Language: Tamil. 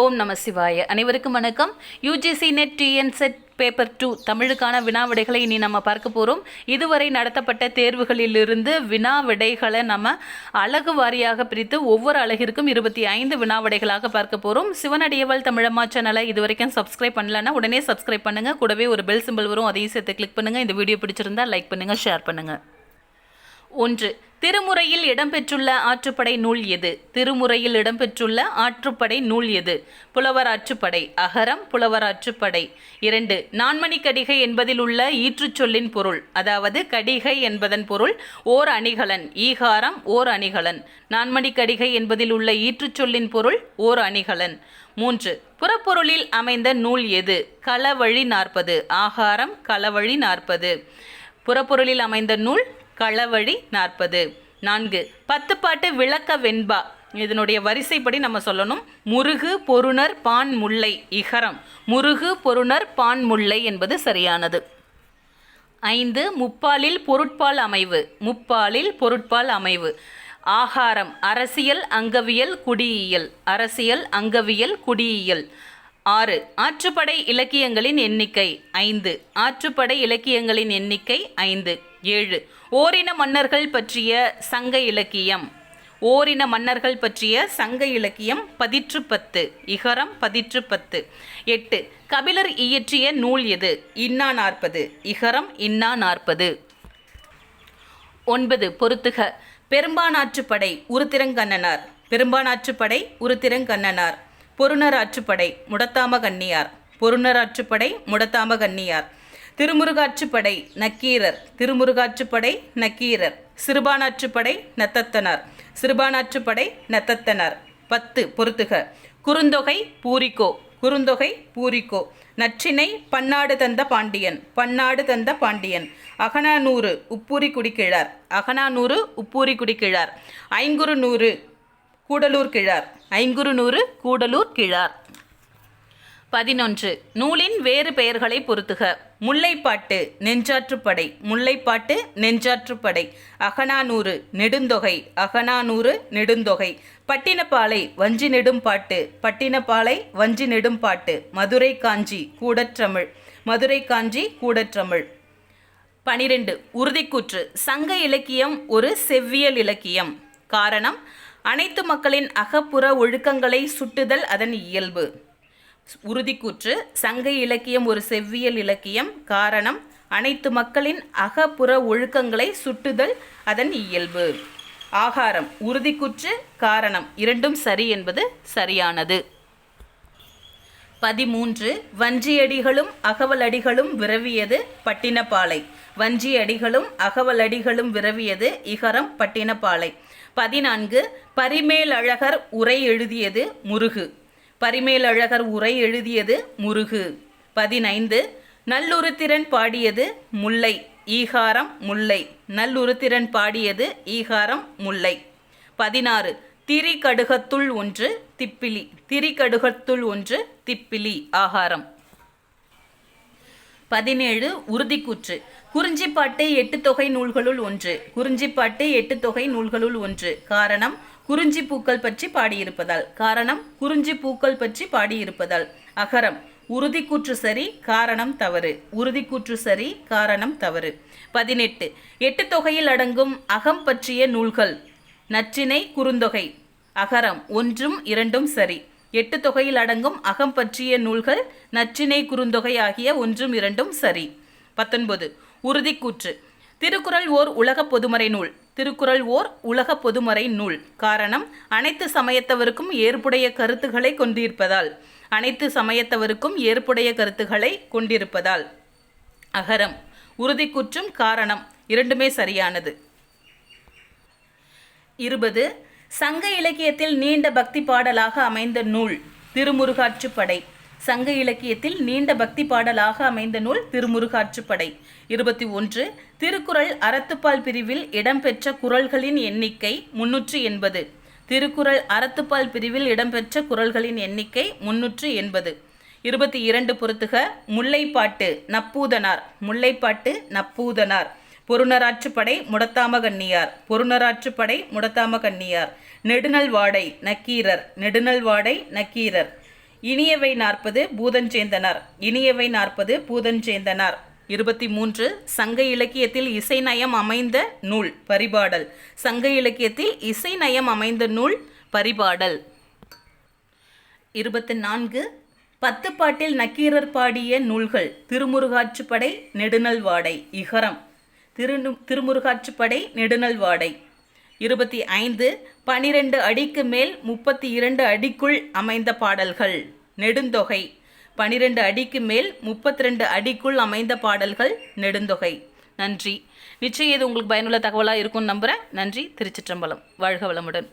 ஓம் நம சிவாய. அனைவருக்கும் வணக்கம். UGC NET TN SET paper two தமிழுக்கான வினா விடைகளை இனி நம்ம பார்க்க போகிறோம் இதுவரை நடத்தப்பட்ட தேர்வுகளிலிருந்து வினா விடைகளை நம்ம அழகு வாரியாக பிரித்து ஒவ்வொரு அழகிற்கும் இருபத்தி ஐந்து வினா விடைகளாக பார்க்க போகிறோம் சிவனடியவள் தமிழம்மா சேனலை இது வரைக்கும் சப்ஸ்கிரைப் பண்ணலன்னா உடனே சப்ஸ்கிரைப் பண்ணுங்கள் கூடவே ஒரு பெல் சிம்பிள் வரும். அதையும் சேர்த்து கிளிக் பண்ணுங்கள் இந்த வீடியோ பிடிச்சிருந்தா லைக் பண்ணுங்கள் ஷேர் பண்ணுங்கள் ஒன்று திருமுறையில் இடம்பெற்றுள்ள ஆற்றுப்படை நூல் எது? திருமுறையில் இடம்பெற்றுள்ள ஆற்றுப்படை நூல் எது? புலவர் ஆற்றுப்படை அகரம் புலவர் ஆற்றுப்படை. இரண்டு நான்மணி கடிகை என்பதில் உள்ள ஈற்றுச் சொல்லின் பொருள் அதாவது கடிகை என்பதன் பொருள் ஓர் அணிகலன் ஈகாரம் ஓர் அணிகலன். நான்மணி கடிகை என்பதில் உள்ள ஈற்றுச் சொல்லின் பொருள் ஓர் அணிகலன். மூன்று புறப்பொருளில் அமைந்த நூல் எது? களவழி நாற்பது ஆகாரம் களவழி நாற்பது. புறப்பொருளில் அமைந்த நூல் களவழி நாற்பது. நான்கு. பத்து பாட்டு விளக்க வெண்பா. இதனுடைய வரிசைப்படி நம்ம சொல்லணும். முருகு பொருணர் பான் முல்லை இகரம். முருகு பொருணர் பான் முல்லை என்பது சரியானது. ஐந்து. முப்பாலில் பொருட்பால் அமைவு. முப்பாலில் பொருட்பால் அமைவு. ஆகாரம். அரசியல் அங்கவியல் குடியியல். அரசியல் அங்கவியல் குடியியல். ஆறு. ஆற்றுப்படை இலக்கியங்களின் எண்ணிக்கை ஐந்து. ஆற்றுப்படை இலக்கியங்களின் எண்ணிக்கை ஐந்து. ஏழு. ஓரின மன்னர்கள் பற்றிய சங்க இலக்கியம். ஓரின மன்னர்கள் பற்றிய சங்க இலக்கியம் பதிற்று பத்து. இகரம் பதிற்று பத்து. எட்டு. கபிலர் இயற்றிய நூல் எது? இன்னா நாற்பது. இகரம் இன்னா நாற்பது. ஒன்பது. பொருத்துக பெரும்பானாற்றுப்படை உருத்திரங்கண்ணனார். பெரும்பானாற்றுப்படை உருத்திரங்கண்ணனார். பொருணராற்றுப்படை முடத்தாம கன்னியார் பொருணராற்றுப்படை முடத்தாம கன்னியார் திருமுருகாற்றுப்படை நக்கீரர். திருமுருகாற்றுப்படை நக்கீரர். சிறுபானாற்றுப்படை நத்தத்தனார். சிறுபானாற்றுப்படை நத்தத்தனார். பத்து பொருத்துக குறுந்தொகை பூரிக்கோ. குறுந்தொகை பூரிக்கோ. நற்றினை பன்னாடு தந்த பாண்டியன். பன்னாடு தந்த பாண்டியன். அகனானூறு உப்பூரி குடிக்கிழார். அகனானூறு உப்பூரி குடிக்கிழார். ஐங்குறு நூறு கூடலூர் கிழார். ஐங்குறு நூறு கூடலூர் கிழார். பதினொன்று. நூலின் வேறு பெயர்களை பொருத்துக முல்லைப்பாட்டு நெஞ்சாற்றுப்படை. முல்லைப்பாட்டு நெஞ்சாற்றுப்படை. அகனானூறு நெடுந்தொகை. அகனானூறு நெடுந்தொகை. பட்டினப்பாலை வஞ்சி நெடும்பாட்டு பட்டினப்பாலை வஞ்சி நெடும்பாட்டு மதுரை காஞ்சி கூடற்றமிழ். மதுரை காஞ்சி கூடற்றமிழ். பனிரெண்டு. உறுதிக்கூற்று. சங்க இலக்கியம் ஒரு செவ்வியல் இலக்கியம். காரணம் அனைத்து மக்களின் அகப்புற ஒழுக்கங்களை சுட்டுதல் அதன் இயல்பு. உறுதிக்கூற்று சங்க இலக்கியம் ஒரு செவ்வியல் இலக்கியம். காரணம் அனைத்து மக்களின் அகப்புற ஒழுக்கங்களை சுட்டுதல் அதன் இயல்பு. ஆகாரம் உறுதிக்கூற்று காரணம் இரண்டும் சரி என்பது சரியானது. பதிமூன்று வஞ்சியடிகளும் அகவலடிகளும் விரவியது பட்டினப்பாலை. வஞ்சியடிகளும் அகவலடிகளும் விரவியது இகரம் பட்டினப்பாலை. பதினான்கு பரிமேலழகர் உரை எழுதியது முருகு. பரிமேலழகர் உரை எழுதியது முருகு. பதினைந்து நல்லுருத்திரன் பாடியது முல்லை ஈகாரம் முல்லை. நல்லுருத்திரன் பாடியது ஈகாரம் முல்லை. பதினாறு திரிகடுகத்துள் ஒன்று திப்பிலி திரிகடுகத்துள் ஒன்று திப்பிலி ஆகாரம். பதினேழு உறுதிக்கூற்று. குறிஞ்சிப்பாட்டு எட்டு தொகை நூல்களுள் ஒன்று. குறிஞ்சிப்பாட்டு எட்டு தொகை நூல்களுள் ஒன்று. காரணம் குறிஞ்சி பூக்கள் பற்றி பாடியிருப்பதால். காரணம் குறிஞ்சி பூக்கள் பற்றி பாடியிருப்பதால். அகரம் உறுதிக்கூற்று சரி காரணம் தவறு. உறுதிக்கூற்று சரி காரணம் தவறு. பதினெட்டு எட்டு தொகையில் அடங்கும் அகம் பற்றிய நூல்கள். நற்றினை குறுந்தொகை. அகரம் ஒன்றும் இரண்டும் சரி. எட்டு தொகையில் அடங்கும் அகம் பற்றிய நூல்கள் நற்றினை குறுந்தொகை ஆகிய ஒன்றும் இரண்டும் சரி. பத்தொன்பது உறுதிக்கூற்று திருக்குறள் ஓர் உலக பொதுமறை நூல். திருக்குறள் ஓர் உலக பொதுமறை நூல். காரணம் அனைத்து சமயத்தவருக்கும் ஏற்புடைய கருத்துக்களை கொண்டிருப்பதால். அனைத்து சமயத்தவருக்கும் ஏற்புடைய கருத்துக்களை கொண்டிருப்பதால். அகரம் உறுதிக்குற்றும் காரணம். இரண்டுமே சரியானது. இருபது சங்க இலக்கியத்தில் நீண்ட பக்தி பாடலாக அமைந்த நூல். திருமுருகாற்றுப்படை. சங்க இலக்கியத்தில் நீண்ட பக்தி பாடலாக அமைந்த நூல் திருமுருகாற்றுப்படை. இருபத்தி ஒன்று திருக்குறள் அறத்துப்பால் பிரிவில் இடம்பெற்ற குறள்களின் எண்ணிக்கை முன்னூற்று எண்பது. திருக்குறள் அறத்துப்பால் பிரிவில் இடம்பெற்ற குறள்களின் எண்ணிக்கை முன்னூற்று எண்பது. இருபத்தி இரண்டு பொறுத்துக முல்லைப்பாட்டு நப்பூதனார் முல்லைப்பாட்டு நப்பூதனார். பொருணராற்றுப்படை முடத்தாம கண்ணியார் பொருணராற்றுப்படை முடத்தாம கண்ணியார் நெடுநல் வாடை நக்கீரர் நெடுநல் வாடை நக்கீரர். இனியவை நாற்பது பூதஞ்சேந்தனர். இனியவை நாற்பது பூதஞ்சேந்தனர். இருபத்தி மூன்று சங்க இலக்கியத்தில் இசை நயம் அமைந்த நூல் பரிபாடல். சங்க இலக்கியத்தில் இசை நயம் அமைந்த நூல் பரிபாடல். இருபத்தி நான்கு பத்து பாட்டில் நக்கீரர் பாடிய நூல்கள். திருமுருகாற்றுப்படை நெடுநல்வாடை இகரம். திரு திருமுருகாற்றுப்படை நெடுநல்வாடை. இருபத்தி ஐந்து பனிரெண்டு அடிக்கு மேல் முப்பத்தி இரண்டு அடிக்குள் அமைந்த பாடல்கள். நெடுந்தொகை. பனிரெண்டு அடிக்கு மேல் முப்பத்தி ரெண்டு அடிக்குள் அமைந்த பாடல்கள் நெடுந்தொகை. நன்றி. நிச்சயம் இது உங்களுக்கு பயனுள்ள தகவலாக இருக்கும்னு நம்புகிறேன் நன்றி. திருச்சிற்றம்பலம். வாழ்க வளமுடன்.